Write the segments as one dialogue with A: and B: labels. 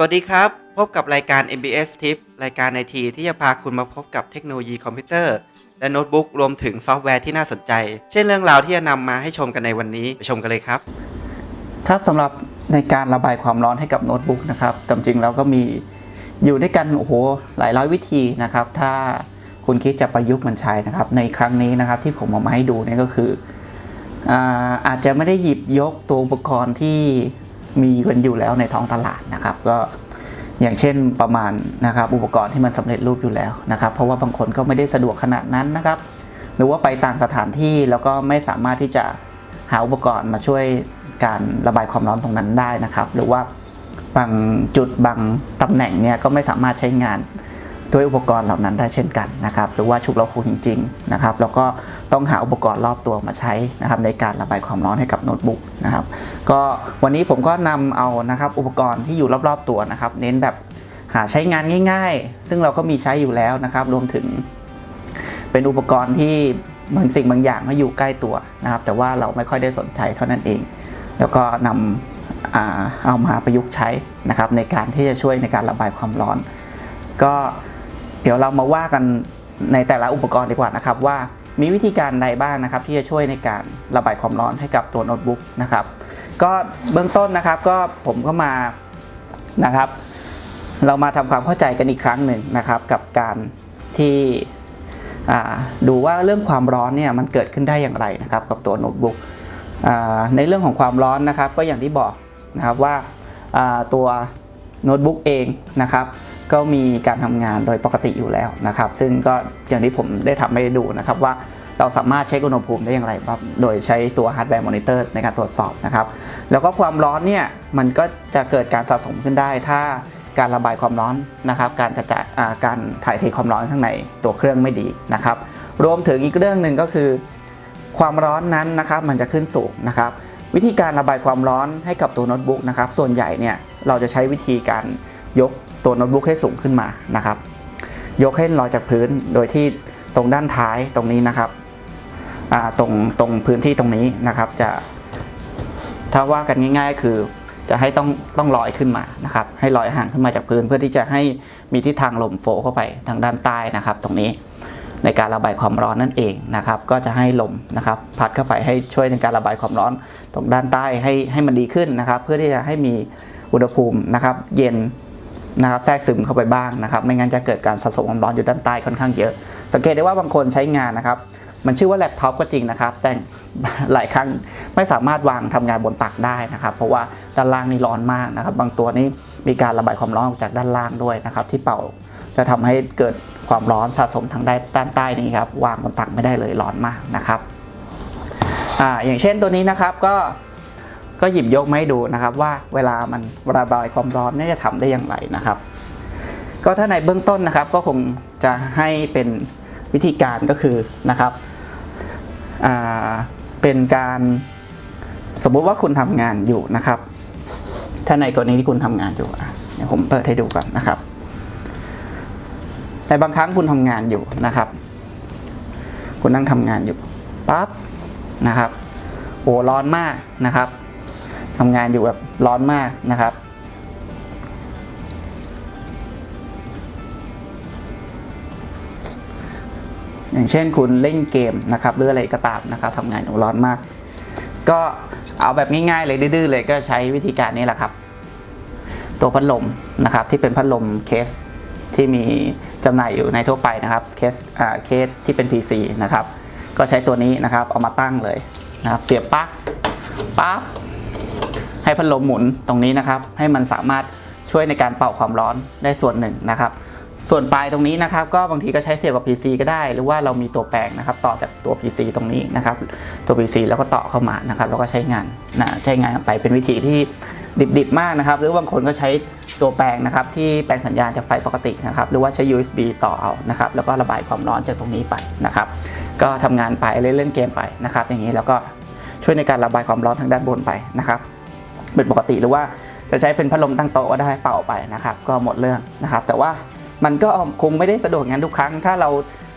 A: สวัสดีครับ พบกับรายการ MBS Tip รายการในทีที่จะพาคุณมาพบกับเทคโนโลยีคอมพิวเตอร์ และโน้ตบุ๊กรวมถึงซอฟต์แวร์ที่น่าสนใจ เช่นเรื่องราวที่จะนำมาให้ชมกันในวันนี้ไปชมกันเลยครับ
B: ครับสำหรับในการระบายความร้อนให้กับโน้ตบุ๊กนะครับตามจริงแล้วก็มีอยู่ด้วยกันโอ้โหหลายร้อยวิธีนะครับ ถ้าคุณคิดจะประยุกต์มันใช้นะครับ ในครั้งนี้นะครับที่ผมเอามาให้ดูนี่ก็คืออาอาจจะไม่ได้หยิบยกตัวอุปกรณ์ที่ มีกันอยู่แล้วในท้องตลาดนะครับ ก็อย่างเช่นประมาณนะครับอุปกรณ์ที่มันสำเร็จรูปอยู่แล้วนะครับ เพราะว่าบางคนก็ไม่ได้สะดวกขนาดนั้นนะครับ หรือว่าไปต่างสถานที่แล้วก็ไม่สามารถที่จะหาอุปกรณ์มาช่วยการระบายความร้อนตรงนั้นได้นะครับ หรือว่าบางจุดบางตำแหน่งเนี่ยก็ไม่สามารถใช้งาน ด้วยอุปกรณ์เหล่านั้นได้เช่นกันนะครับหรือว่าฉุกละหุกจริงๆนะครับแล้วก็ต้องหาอุปกรณ์รอบตัวมาใช้นะครับในการระบายความร้อนให้กับโน้ตบุ๊กนะครับก็วันนี้ผมก็นำเอานะครับอุปกรณ์ที่อยู่รอบๆตัวนะครับ เน้นแบบหาใช้งานง่าย ๆ ซึ่งเราก็มีใช้อยู่แล้วนะครับ รวมถึง เป็นอุปกรณ์ที่บางสิ่งบางอย่างก็อยู่ใกล้ตัวนะครับ แต่ว่าเราไม่ค่อยได้สนใจเท่านั้นเอง แล้วก็นำเอามาประยุกต์ใช้นะครับ ในการที่จะช่วยในการระบายความร้อน ก็ ดี๋ยวเรามาว่ากันในแต่ละอุปกรณ์ดีกว่านะครับว่ามีวิธีการใดบ้างนะครับ ที่จะช่วยในการระบายความร้อนให้กับตัวโน้ตบุ๊กนะครับ ก็เบื้องต้นนะครับก็ผมก็มานะครับ เรามาทำความเข้าใจกันอีกครั้งหนึ่งนะครับ กับการที่ดูว่าเรื่องความร้อนเนี่ยมันเกิดขึ้นได้อย่างไรนะครับ กับตัวโน้ตบุ๊กในเรื่องของความร้อนนะครับ ก็อย่างที่บอกนะครับว่าอ่าตัวโน้ตบุ๊กเองนะครับ ก็มีการทำงานโดยปกติอยู่แล้วนะครับ ซึ่งก็อย่างที่ผมได้ทำให้ดูนะครับว่าเราสามารถเช็คอุณหภูมิได้อย่างไรครับโดยใช้ตัวฮาร์ดแวร์มอนิเตอร์ในการตรวจสอบนะครับ แล้วก็ความร้อนเนี่ยมันก็จะเกิดการสะสมขึ้นได้ ถ้าการระบายความร้อนนะครับ การกระจายการถ่ายเทความร้อนข้างในตัวเครื่องไม่ดีนะครับ รวมถึงอีกเรื่องหนึ่งก็คือ ความร้อนนั้นนะครับมันจะขึ้นสูงนะครับ วิธีการระบายความร้อนให้กับตัวโน้ตบุ๊กนะครับ ส่วนใหญ่เนี่ยเราจะใช้วิธีการยก ตัวโน้ตบุ๊กให้สูงขึ้นมานะครับ ยกให้ลอยจากพื้นโดยที่ตรงด้านท้ายตรงนี้นะครับตรงตรงพื้นที่ตรงนี้นะครับ จะถ้าว่ากันง่ายๆ คือจะให้ต้องต้องลอยขึ้นมานะครับ ให้ลอยห่างขึ้นมาจากพื้น เพื่อที่จะให้มีทิศทางลมโฟเข้าไปทางด้านใต้นะครับ ตรงนี้ในการระบายความร้อนนั่นเองนะครับ ก็จะให้ลมนะครับ พัดเข้าไปให้ช่วยในการระบายความร้อนตรงด้านใต้ให้ให้มันดีขึ้นนะครับ เพื่อที่จะให้มีอุณหภูมินะครับ เย็น นะครับแทรกซึมเข้าไปบ้างนะครับ ไม่งั้นจะเกิดการสะสมความร้อนอยู่ด้านใต้ค่อนข้างเยอะ สังเกตได้ว่าบางคนใช้งานนะครับ มันชื่อว่าแล็ปท็อปก็จริงนะครับ แต่หลายครั้งไม่สามารถวางทำงานบนตักได้นะครับ เพราะว่าด้านล่างนี่ร้อนมากนะครับ บางตัวนี้มีการระบายความร้อนออกจากด้านล่างด้วยนะครับ ที่เป่าจะทำให้เกิดความร้อนสะสมทางด้านด้านใต้นี้ครับวางบนตักไม่ได้เลยร้อนมากนะครับอ่าอย่างเช่นตัวนี้นะครับก็ ก็หยิบยกมาให้ดูนะครับว่าเวลามันระบายความร้อนนี่จะทำได้อย่างไรนะครับ ก็ถ้าในเบื้องต้นนะครับก็คงจะให้เป็นวิธีการก็คือนะครับเป็นการสมมุติว่าคุณทำงานอยู่นะครับ ถ้าในกรณีที่คุณทำงานอยู่เดี๋ยวผมเปิดให้ดูก่อนนะครับแต่บางครั้งคุณทำงานอยู่นะครับ คุณนั่งทำงานอยู่ปั๊บนะครับโอ้ร้อนมากนะครับ ทำงานอยู่แบบร้อนมากนะครับ อย่างเช่นคุณเล่นเกมนะครับหรืออะไรก็ตามนะครับทำงานอยู่ร้อนมาก ก็เอาแบบง่ายๆเลยดื้อๆเลยก็ใช้วิธีการนี้แหละครับ ตัวพัดลมนะครับที่เป็นพัดลมเคสที่มีจำหน่ายอยู่ในทั่วไปนะครับเคสเคสที่เป็น PC นะครับ ก็ใช้ตัวนี้นะครับเอามาตั้งเลยนะครับ เสียบปลั๊กปั๊บ ให้พัดลมหมุนตรงนี้นะครับ ให้มันสามารถช่วยในการเป่าความร้อนได้ส่วนหนึ่งนะครับ ส่วนปลายตรงนี้นะครับ ก็บางทีก็ใช้เสียบกับ PC ก็ได้ หรือว่าเรามีตัวแปลงนะครับ ต่อจากตัว PC ตรงนี้นะครับ ตัว PC แล้วก็ต่อเข้ามานะครับ แล้วก็ใช้งานนะใช้งานไปเป็นวิธีที่ดิบๆมากนะครับ หรือบางคนก็ใช้ตัวแปลงนะครับ ที่แปลงสัญญาณจากไฟปกตินะครับ หรือว่าใช้ USB ต่อเอานะครับ แล้วก็ระบายความร้อนจากตรงนี้ไปนะครับ ก็ทำงานไปเล่นเล่นเกมไปนะครับ อย่างนี้แล้วก็ช่วยในการระบายความร้อนทางด้านบนไปนะครับ เป็นปกติหรือว่าจะใช้เป็นพัดลมตั้งโต๊ะก็ได้เป่าไปนะครับ ก็หมดเรื่องนะครับ แต่ว่ามันก็คงไม่ได้สะดวกงั้นทุกครั้ง ถ้าเรา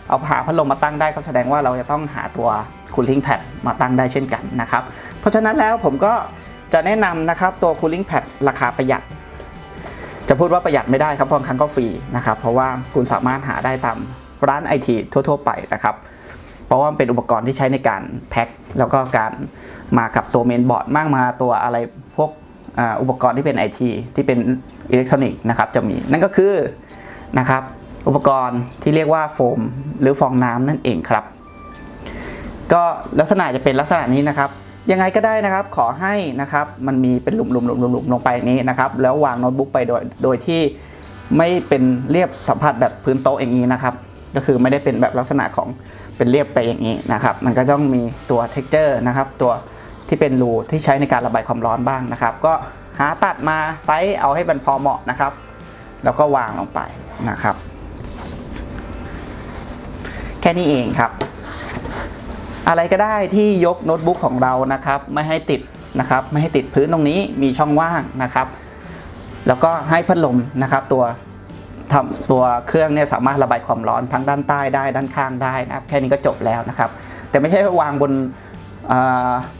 B: เอาหาพัดลมมาตั้งได้ก็แสดงว่าเราจะต้องหาตัว cooling pad มาตั้งได้เช่นกันนะครับ เพราะฉะนั้นแล้วผมก็จะแนะนำนะครับตัว cooling pad ราคาประหยัด จะพูดว่าประหยัดไม่ได้ครับเพราะบางครั้งก็ฟรีนะครับ เพราะว่าคุณสามารถหาได้ตามร้านไอทีทั่ว ๆ ไปนะครับ เพราะว่าเป็นอุปกรณ์ที่ใช้ในการแพ็คแล้วก็การมากับตัวเมนบอร์ดมากมาตัวอะไร อุปกรณ์ที่เป็นไอทีที่เป็นอิเล็กทรอนิกส์นะครับจะมีนั่นก็คือนะครับอุปกรณ์ที่เรียกว่าโฟมหรือฟองน้ำนั่นเองครับ ก็ลักษณะจะเป็นลักษณะนี้นะครับ ยังไงก็ได้นะครับขอให้นะครับมันมีเป็นหลุมๆๆๆลงไปนี้นะครับ แล้ววางโน้ตบุ๊กไปโดยโดยที่ไม่เป็นเรียบสัมผัสแบบพื้นโต๊ะอย่างนี้นะครับ ก็คือไม่ได้เป็นแบบลักษณะของเป็นเรียบไปอย่างนี้นะครับ มันก็ต้องมีตัว texture นะครับตัว ที่เป็นรูที่ใช้ในการระบายความร้อนบ้างนะครับ ก็หาตัดมาไซส์เอาให้มันพอเหมาะนะครับ แล้วก็วางลงไปนะครับ แค่นี้เองครับ อะไรก็ได้ที่ยกโน้ตบุ๊กของเรานะครับ ไม่ให้ติดนะครับ ไม่ให้ติดพื้นตรงนี้มีช่องว่างนะครับ แล้วก็ให้พัดลมนะครับตัวทำตัวเครื่องเนี่ยสามารถระบายความร้อนทั้งด้านใต้ได้ด้านข้างได้นะครับ แค่นี้ก็จบแล้วนะครับ แต่ไม่ใช่วางบน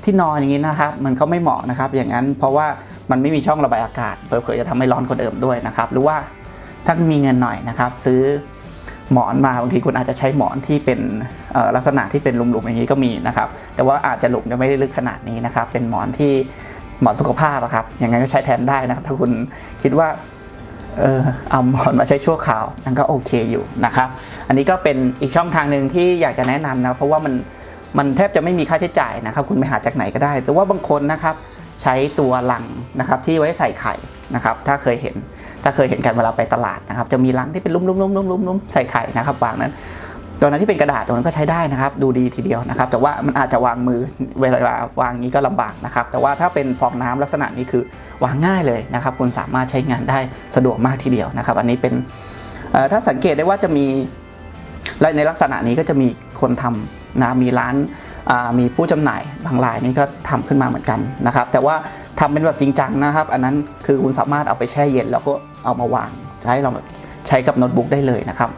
B: ที่นอนอย่างนี้นะครับมันก็ไม่เหมาะนะครับ อย่างนั้นเพราะว่ามันไม่มีช่องระบายอากาศเผลอๆจะทำให้ร้อนกว่าเดิมด้วยนะครับ หรือว่าถ้ามีเงินหน่อยนะครับ ซื้อหมอนมาบางทีคุณอาจจะใช้หมอนที่เป็นลักษณะที่เป็นหลุมๆอย่างนี้ก็มีนะครับ แต่ว่าอาจจะหลุมจะไม่ได้ลึกขนาดนี้นะครับ เป็นหมอนที่หมอนสุขภาพอะครับอย่างนั้นก็ใช้แทนได้นะครับ ถ้าคุณคิดว่าเออเอาหมอนมาใช้ชั่วคราวนั่นก็โอเคอยู่นะครับ อันนี้ก็เป็นอีกช่องทางหนึ่งที่อยากจะแนะนำนะเพราะว่ามัน มันแทบจะไม่มีค่าใช้จ่ายนะครับ คุณไปหาจากไหนก็ได้แต่ว่าบางคนนะครับใช้ตัวลังนะครับที่ไว้ใส่ไข่นะครับ ถ้าเคยเห็นถ้าเคยเห็นกันเวลาไปตลาดนะครับ จะมีลังที่เป็นลุ่มๆๆๆๆใส่ไข่นะครับวางนั้นตัวนั้นที่เป็นกระดาษตัวนั้นก็ใช้ได้นะครับ ดูดีทีเดียวนะครับ แต่ว่ามันอาจจะวางมือเวลาวางนี้ก็ลำบากนะครับ แต่ว่าถ้าเป็นฟองน้ำลักษณะนี้คือวางง่ายเลยนะครับ คุณสามารถใช้งานได้สะดวกมากทีเดียวนะครับ อันนี้เป็นถ้าสังเกตได้ว่าจะมีในลักษณะนี้ก็จะมีคนทำ นะมีร้านมีผู้จำหน่ายบางรายนี่ก็ทำขึ้นมาเหมือนกันนะครับ แต่ว่าทำเป็นแบบจริงจังนะครับ อันนั้นคือคุณสามารถเอาไปแช่เย็นแล้วก็เอามาวางใช้เราใช้กับโน้ตบุ๊กได้เลยนะครับ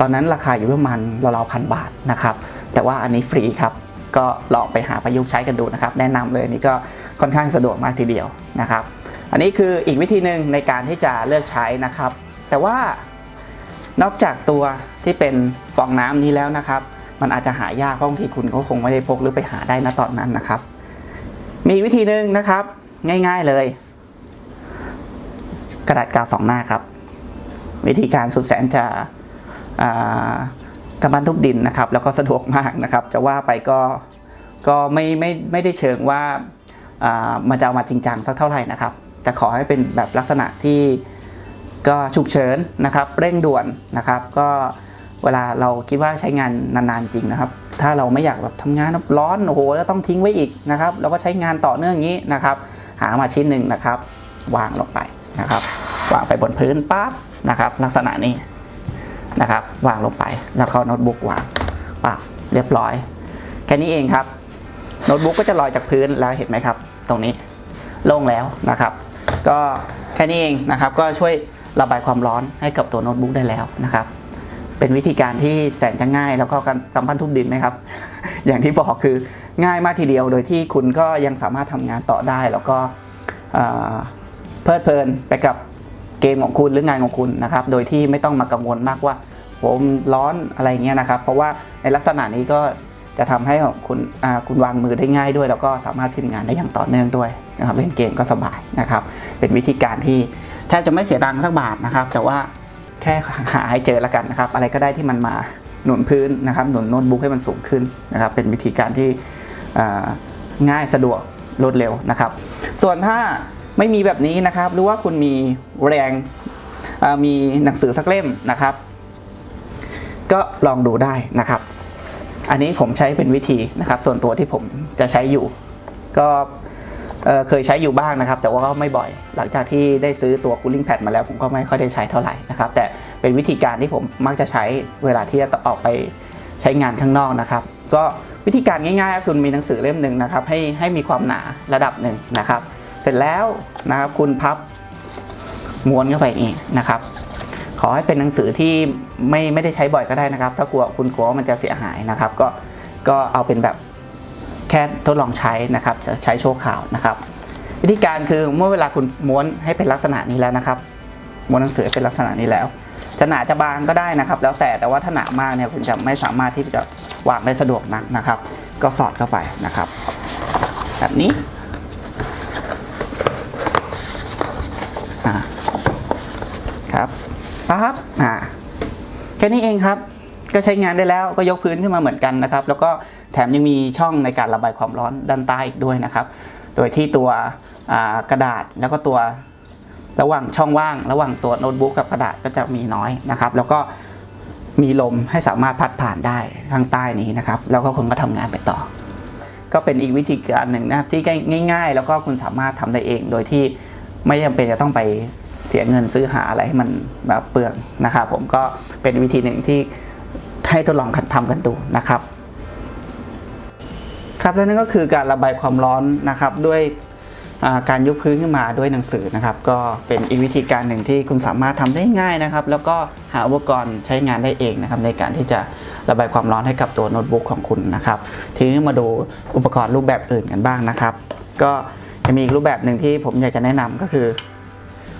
B: ตอนนั้นราคาอยู่ประมาณราวๆพันบาทนะครับ แต่ว่าอันนี้ฟรีครับ ก็ลองไปหาประยุกต์ใช้กันดูนะครับ แนะนำเลยอันนี้ก็ค่อนข้างสะดวกมากทีเดียวนะครับ อันนี้คืออีกวิธีหนึ่งในการที่จะเลือกใช้นะครับ แต่ว่านอกจากตัวที่เป็นฟองน้ำนี้แล้วนะครับ มันอาจจะหายากเพราะบางทีคุณก็คงไม่ได้พกหรือไปหาได้นะตอนนั้นนะครับ มีวิธีหนึ่งนะครับ ง่าย ๆเลย กระดาษกาวสองหน้าครับ วิธีการสุดแสนจะกำบันทุบดินนะครับ แล้วก็สะดวกมากนะครับ จะว่าไปก็ก็ไม่ไม่ไม่ได้เชิงว่าามันจะเอามาจริงจังสักเท่าไหร่นะครับแต่ขอให้เป็นแบบลักษณะที่ก็ฉุกเฉินนะครับ เร่งด่วนนะครับ ก็ เวลาเราคิดว่าใช้งานนานๆจริงนะครับ ถ้าเราไม่อยากแบบทำงานร้อนโอ้โหแล้วต้องทิ้งไว้อีกนะครับแล้วก็ใช้งานต่อเนื่องอย่างนี้นะครับ หามาชิ้นหนึ่งนะครับ วางลงไปนะครับ วางไปบนพื้นปั๊บนะครับ ลักษณะนี้นะครับ วางลงไปแล้วก็โน้ตบุ๊กวางปั๊บเรียบร้อย แค่นี้เองครับโน้ตบุ๊กก็จะลอยจากพื้นแล้วเห็นไหมครับ ตรงนี้โล่งแล้วนะครับ ก็แค่นี้เองนะครับก็ช่วยระบายความร้อนให้กับตัวโน้ตบุ๊กได้แล้วนะครับ เป็นวิธีการที่แสนจะง่ายแล้วก็การกำปั้นทุบดินไหมครับ อย่างที่บอกคือง่ายมากทีเดียว โดยที่คุณก็ยังสามารถทำงานต่อได้ แล้วก็เพลิดเพลินไปกับเกมของคุณหรืองานของคุณนะครับ โดยที่ไม่ต้องมากังวลมากว่าผมร้อนอะไรเงี้ยนะครับ เพราะว่าในลักษณะนี้ก็จะทำให้คุณคุณวางมือได้ง่ายด้วย แล้วก็สามารถขึ้นงานได้อย่างต่อเนื่องด้วยนะครับเล่นเกมก็สบายนะครับ เป็นวิธีการที่แทบจะไม่เสียตังค์สักบาทนะครับ แต่ว่า แค่หาให้เจอแล้วกันนะครับ อะไรก็ได้ที่มันมาหนุนพื้นนะครับหนุนโน้ตบุ๊กให้มันสูงขึ้นนะครับ เป็นวิธีการที่ง่ายสะดวกรวดเร็วนะครับ ส่วนถ้าไม่มีแบบนี้นะครับ หรือว่าคุณมีแรงมีหนังสือสักเล่มนะครับ ก็ลองดูได้นะครับ อันนี้ผมใช้เป็นวิธีนะครับ ส่วนตัวที่ผมจะใช้อยู่ ก็ เเคยใช้อยู่บ้างนะครับ แต่ว่าก็ไม่บ่อย หลังจากที่ได้ซื้อตัว cooling pad มาแล้วผมก็ไม่ค่อยได้ใช้เท่าไหร่นะครับ แต่เป็นวิธีการที่ผมมักจะใช้เวลาที่จะออกไปใช้งานข้างนอกนะครับ ก็วิธีการง่ายๆคือมีหนังสือเล่มหนึ่งนะครับ ให้ให้มีความหนาระดับหนึ่งนะครับ เสร็จแล้วนะครับคุณพับม้วนเข้าไปนี้นะครับ ขอให้เป็นหนังสือที่ไม่ไม่ได้ใช้บ่อยก็ได้นะครับ ถ้ากลัวคุณกลัวว่ามันจะเสียหายนะครับ ก็ก็เอาเป็นแบบ แค่ทดลองใช้นะครับจะใช้โชว์ข่าวนะครับวิธีการคือเมื่อเวลาคุณม้วนให้เป็นลักษณะนี้แล้วนะครับม้วนหนังสือเป็นลักษณะนี้แล้วจะหนาจะบางก็ได้นะครับ แล้วแต่แต่ว่าถ้าหนามากเนี่ยคุณจะไม่สามารถที่จะวางได้สะดวกนักนะครับ ก็สอดเข้าไปนะครับ แบบนี้ครับปั๊บอ่าแค่นี้เองครับ ก็ใช้งานได้แล้วก็ยกพื้นขึ้นมาเหมือนกันนะครับ แล้วก็ แถมยังมีช่องในการระบายความร้อนด้านใต้อีกด้วยนะครับ โดยที่ตัวกระดาษแล้วก็ตัวระหว่างช่องว่าง ระหว่างตัวโน้ตบุ๊กกับกระดาษก็จะมีน้อยนะครับ แล้วก็มีลมให้สามารถพัดผ่านได้ข้างใต้นี้นะครับ แล้วก็คุณก็ทำงานไปต่อ ก็เป็นอีกวิธีการหนึ่งนะครับที่ง่าย ๆ แล้วก็คุณสามารถทำได้เองโดยที่ไม่จำเป็นจะต้องไปเสียเงินซื้อหาอะไรให้มันแบบเปลืองนะครับผมก็เป็นวิธีหนึ่งที่ให้ทดลองทำกันดูนะครับ ครับและนั่นก็คือการระบายความร้อนนะครับด้วยการยกพื้นขึ้นมาด้วยหนังสือนะครับ ก็เป็นอีกวิธีการหนึ่งที่คุณสามารถทำได้ง่ายนะครับ แล้วก็หาอุปกรณ์ใช้งานได้เองนะครับ ในการที่จะระบายความร้อนให้กับตัวโน้ตบุ๊กของคุณนะครับ ทีนี้มาดูอุปกรณ์รูปแบบอื่นกันบ้างนะครับ ก็จะมีอีกรูปแบบหนึ่งที่ผมอยากจะแนะนำก็คือ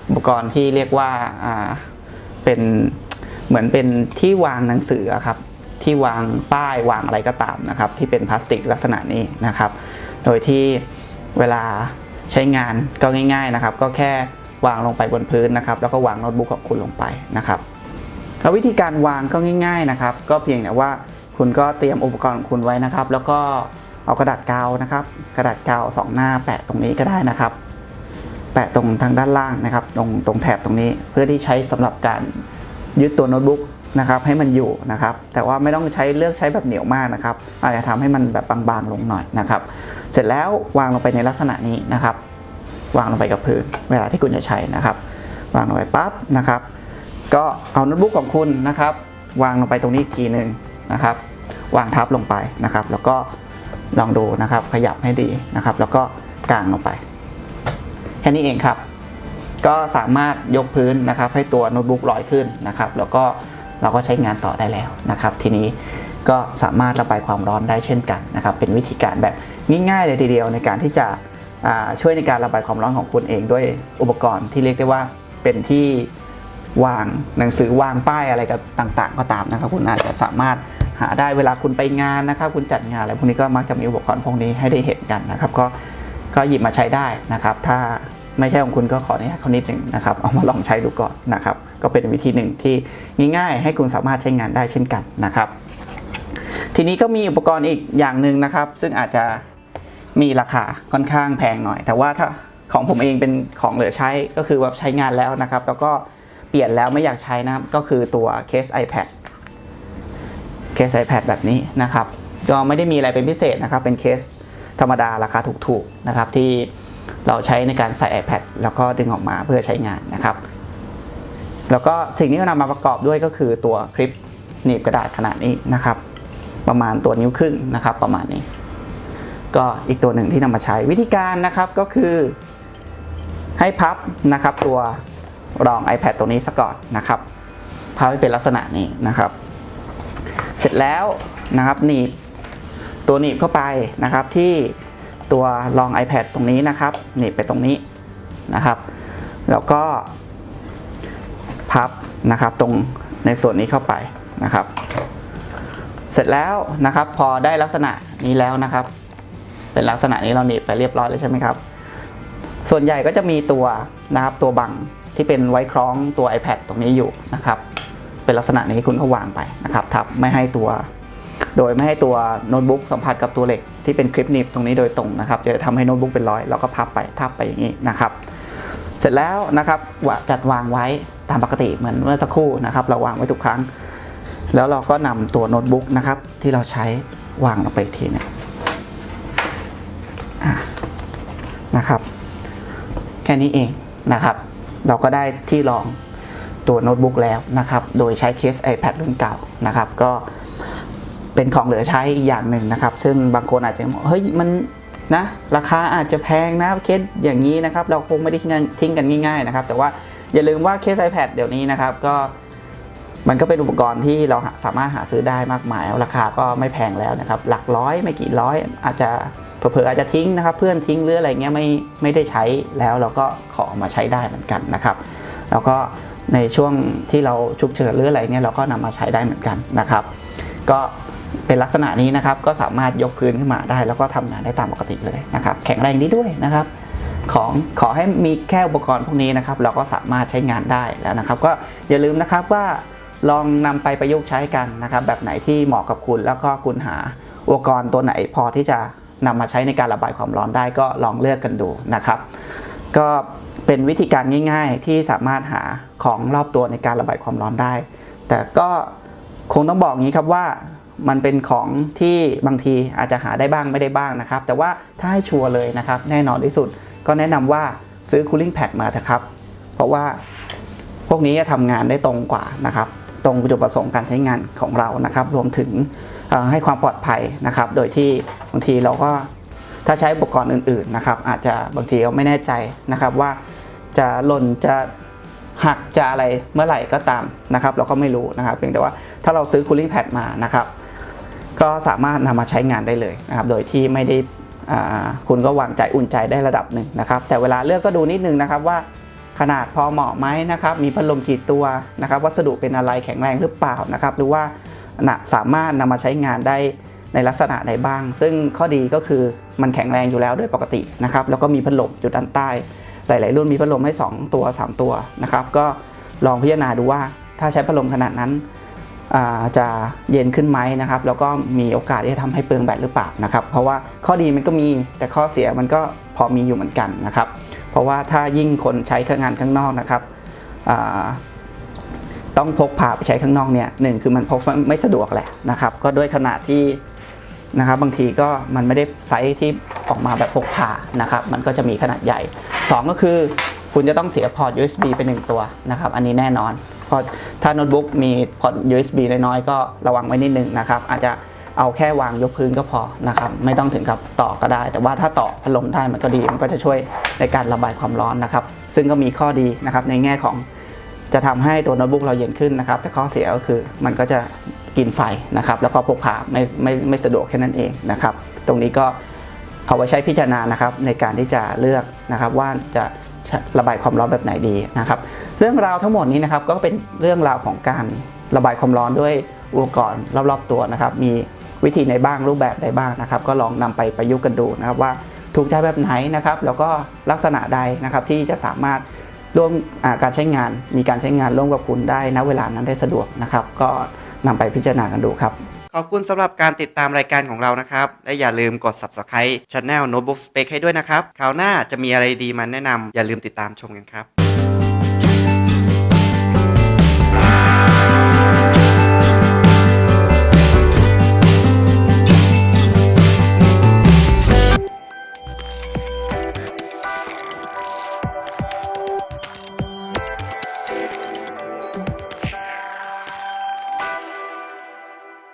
B: อุปกรณ์ที่เรียกว่าเป็นเหมือนเป็นที่วางหนังสือครับ ที่วางป้ายวางอะไรก็ตามนะครับ ที่เป็นพลาสติกลักษณะนี้นะครับ โดยที่เวลาใช้งานก็ง่าย ๆนะครับ ก็แค่วางลงไปบนพื้นนะครับ แล้วก็วางโน้ตบุ๊กของคุณลงไปนะครับแล้ววิธีการวางก็ง่าย ๆนะครับ ก็เพียงแต่ว่าคุณก็เตรียมอุปกรณ์ของคุณไว้นะครับ แล้วก็เอากระดาษกาวนะครับ กระดาษกาวสองหน้าแปะตรงนี้ก็ได้นะครับ แปะตรงทางด้านล่างนะครับ ตรงตรงแถบตรงนี้เพื่อที่ใช้สำหรับการยึดตัวโน้ตบุ๊ก นะครับให้มันอยู่นะครับแต่ว่าไม่ต้องใช้เลือกใช้แบบเหนียวมากนะครับอาจจะทำให้มันแบบบางๆลงหน่อยนะครับเสร็จแล้ววางลงไปในลักษณะนี้นะครับวางลงไปกับพื้นเวลาที่คุณจะใช้นะครับวางลงไปปั๊บนะครับ ก็เอาโน้ตบุ๊กของคุณนะครับ วางลงไปตรงนี้อีกทีหนึ่งนะครับ วางทับลงไปนะครับ แล้วก็ลองดูนะครับขยับให้ดีนะครับ แล้วก็กางลงไป แค่นี้เองครับ ก็สามารถยกพื้นนะครับ ให้ตัวโน้ตบุ๊กลอยขึ้นนะครับ แล้วก็ เราก็ใช้งานต่อได้แล้วนะครับ ทีนี้ก็สามารถระบายความร้อนได้เช่นกันนะครับ เป็นวิธีการแบบง่ายๆเลยทีเดียวในการที่จะช่วยในการระบายความร้อนของคุณเองด้วยอุปกรณ์ที่เรียกได้ว่าเป็นที่วางหนังสือวางป้ายอะไรก็ต่างๆ ก็ตามนะครับ คุณอาจจะสามารถหาได้เวลาคุณไปงานนะครับ คุณจัดงานอะไรพวกนี้ก็มักจะมีอุปกรณ์พวกนี้ให้ได้เห็นกันนะครับ ก็ก็หยิบมาใช้ได้นะครับ ถ้า ไม่ใช่ของคุณก็ขออนุญาตเขานิดหนึ่งนะครับเอามาลองใช้ดูก่อนนะครับก็เป็นวิธีหนึ่งที่ง่ายๆ ให้คุณสามารถใช้งานได้เช่นกันนะครับ ทีนี้ก็มีอุปกรณ์อีกอย่างหนึ่งนะครับ ซึ่งอาจจะมีราคาค่อนข้างแพงหน่อย แต่ว่าถ้าของผมเองเป็นของเหลือใช้ก็คือว่าใช้งานแล้วนะครับ แล้วก็เปลี่ยนแล้วไม่อยากใช้นะครับก็คือตัวเคส iPad เคส iPad แบบนี้นะครับ ก็ไม่ได้มีอะไรเป็นพิเศษนะครับ เป็นเคสธรรมดาราคาถูกๆนะครับที่ เราใช้ในการใส่ iPad แล้วก็ดึงออกมาเพื่อใช้งานนะครับ แล้วก็สิ่งที่เรานำมาประกอบด้วยก็คือตัวคลิปหนีบกระดาษขนาดนี้นะครับ ประมาณตัวนิ้วครึ่งนะครับ ประมาณนี้ ก็อีกตัวหนึ่งที่นำมาใช้วิธีการนะครับก็คือให้พับนะครับตัวรอง iPad ตัวนี้ซะก่อนนะครับพับให้เป็นลักษณะนี้นะครับ เสร็จแล้วนะครับหนีบตัวหนีบเข้าไปนะครับที่ ตัวรอง iPad ตรงนี้นะครับหนีบไปตรงนี้นะครับ แล้วก็พับนะครับตรงในส่วนนี้เข้าไปนะครับ เสร็จแล้วนะครับพอได้ลักษณะนี้แล้วนะครับ เป็นลักษณะนี้เราหนีบไปเรียบร้อยแล้วใช่ไหมครับส่วนใหญ่ก็จะมีตัวนะครับตัวบังที่เป็นไว้คล้องตัว iPad ตรงนี้อยู่นะครับ เป็นลักษณะนี้คุณก็วางไปนะครับทับไม่ให้ตัว โดยไม่ให้ตัวโน้ตบุ๊กสัมผัสกับตัวเหล็ก ที่เป็นคลิปหนีบตรงนี้โดยตรงนะครับจะทำให้โน้ตบุ๊กเป็นรอยแล้วก็พับไปทับไปอย่างนี้นะครับ เสร็จแล้วนะครับว่าจัดวางไว้ตามปกติเหมือนเมื่อสักครู่นะครับเราวางไว้ทุกครั้ง แล้วเราก็นำตัวโน้ตบุ๊กนะครับที่เราใช้วางลงไปทีนึงอะนะครับ แค่นี้เองนะครับ เราก็ได้ที่รองตัวโน้ตบุ๊กแล้วนะครับ โดยใช้เคส iPad รุ่นเก่านะครับ ก็ เป็นของเหลือใช้อีกอย่างหนึ่งนะครับ ซึ่งบางคนอาจจะมองเฮ้ยมันนะราคาอาจจะแพงนะเคสอย่างนี้นะครับ เราคงไม่ได้ทิ้งกันทิ้งกันง่าย ๆนะครับ แต่ว่าอย่าลืมว่าเคส iPad เดี๋ยวนี้นะครับก็มันก็เป็นอุปกรณ์ที่เราสามารถหาซื้อได้มากมายราคาก็ไม่แพงแล้วนะครับ หลักร้อยไม่กี่ร้อย อาจจะเผลอๆอาจจะทิ้งนะครับ เพื่อนทิ้งหรืออะไรเงี้ยไม่ไม่ได้ใช้แล้วเราก็ขอมาใช้ได้เหมือนกันนะครับ แล้วก็ในช่วงที่เราฉุกเฉินหรืออะไรเนี่ยเราก็นำมาใช้ได้เหมือนกันนะครับ ก็ เป็นลักษณะนี้นะครับก็สามารถยกพื้นขึ้นมาได้ แล้วก็ทำงานได้ตามปกติเลยนะครับแข็งแรงดีด้วยนะครับของขอให้มีแค่อุปกรณ์พวกนี้นะครับ เราก็สามารถใช้งานได้แล้วนะครับ ก็อย่าลืมนะครับว่าลองนำไปประยุกต์ใช้กันนะครับ แบบไหนที่เหมาะกับคุณ แล้วก็คุณหาอุปกรณ์ตัวไหนพอที่จะนำมาใช้ในการระบายความร้อนได้ก็ลองเลือกกันดูนะครับ ก็เป็นวิธีการง่าย ๆ ที่สามารถหาของรอบตัวในการระบายความร้อนได้ แต่ก็คงต้องบอกอย่างนี้ครับว่า มันเป็นของที่บางทีอาจจะหาได้บ้างไม่ได้บ้างนะครับ แต่ว่าถ้าให้ชัวร์เลยนะครับ แน่นอนที่สุด ก็แนะนำว่าซื้อ cooling pad มาเถอะครับ เพราะว่าพวกนี้จะทำงานได้ตรงกว่านะครับ ตรงจุดประสงค์การใช้งานของเรานะครับ รวมถึงให้ความปลอดภัยนะครับ โดยที่บางทีเราก็ถ้าใช้อุปกรณ์อื่น ๆนะครับ อาจจะบางทีเราไม่แน่ใจนะครับว่าจะหล่นจะหักจะอะไรเมื่อไหร่ก็ตามนะครับ เราก็ไม่รู้นะครับเพียงแต่ว่าถ้าเราซื้อ cooling pad มานะครับ ก็สามารถนำมาใช้งานได้เลยนะครับ โดยที่ไม่ได้อ่าคุณก็วางใจอุ่นใจได้ระดับหนึ่งนะครับ แต่เวลาเลือกก็ดูนิดนึงนะครับว่าขนาดพอเหมาะไหมนะครับ มีพัดลมกี่ตัวนะครับ วัสดุเป็นอะไรแข็งแรงหรือเปล่านะครับ หรือว่านะสามารถนำมาใช้งานได้ในลักษณะใดบ้าง ซึ่งข้อดีก็คือมันแข็งแรงอยู่แล้วโดยปกตินะครับ แล้วก็มีพัดลมจุดด้านใต้ หลาย ๆ รุ่นมีพัดลมให้ 2 ตัว 3 ตัวนะครับ ก็ลองพิจารณาดูว่าถ้าใช้พัดลมขนาดนั้น จะเย็นขึ้นไหมนะครับ แล้วก็มีโอกาสที่จะทำให้เปลืองแบตหรือเปล่านะครับ เพราะว่าข้อดีมันก็มีแต่ข้อเสียมันก็พอมีอยู่เหมือนกันนะครับ เพราะว่าถ้ายิ่งคนใช้งงานข้างนอกนะครับต้องพกพาไปใช้ข้างนอกเนี่ยหนึ่งคือมันพกไม่สะดวกแหละนะครับ ก็ด้วยขนาดที่นะครับบางทีก็มันไม่ได้ไซส์ที่ออกมาแบบพกพานะครับ มันก็จะมีขนาดใหญ่สองก็คือคุณจะต้องเสียพอร์ต USB ไปหนึ่งตัวนะครับ อันนี้แน่นอน พราะถ้าโน้ตบุ๊กมีพอร์ต USB น้อยๆก็ระวังไว้นิดนึงนะครับ อาจจะเอาแค่วางยกพื้นก็พอนะครับ ไม่ต้องถึงกับต่อก็ได้ แต่ว่าถ้าต่อพัดลมได้มันก็ดี มันก็จะช่วยในการระบายความร้อนนะครับ ซึ่งก็มีข้อดีนะครับในแง่ของจะทำให้ตัวโน้ตบุ๊กเราเย็นขึ้นนะครับ แต่ข้อเสียก็คือมันก็จะกินไฟนะครับ แล้วก็พกพาไม่ไม่ไม่สะดวกแค่นั้นเองนะครับ ตรงนี้ก็เอาไว้ใช้พิจารณานะครับในการที่จะเลือกนะครับว่าจะ ระบายความร้อนแบบไหนดีนะครับ เรื่องราวทั้งหมดนี้นะครับก็เป็นเรื่องราวของการระบายความร้อนด้วยอุปกรณ์รอบๆตัวนะครับ มีวิธีไหนบ้างรูปแบบใดบ้างนะครับ ก็ลองนำไปประยุกต์กันดูนะครับว่าถูกใจแบบไหนนะครับ แล้วก็ลักษณะใดนะครับที่จะสามารถร่วมการใช้งาน มีการใช้งานร่วมกับคุณได้ณเวลานั้นได้สะดวกนะครับ ก็นำไปพิจารณากันดูครับ
A: ขอบคุณสำหรับการติดตามรายการของเรานะครับ และอย่าลืมกด subscribe Channel Notebook Spec ให้ด้วยนะครับ คราวหน้าจะมีอะไรดีมาแนะนำอย่าลืมติดตามชมกันครับ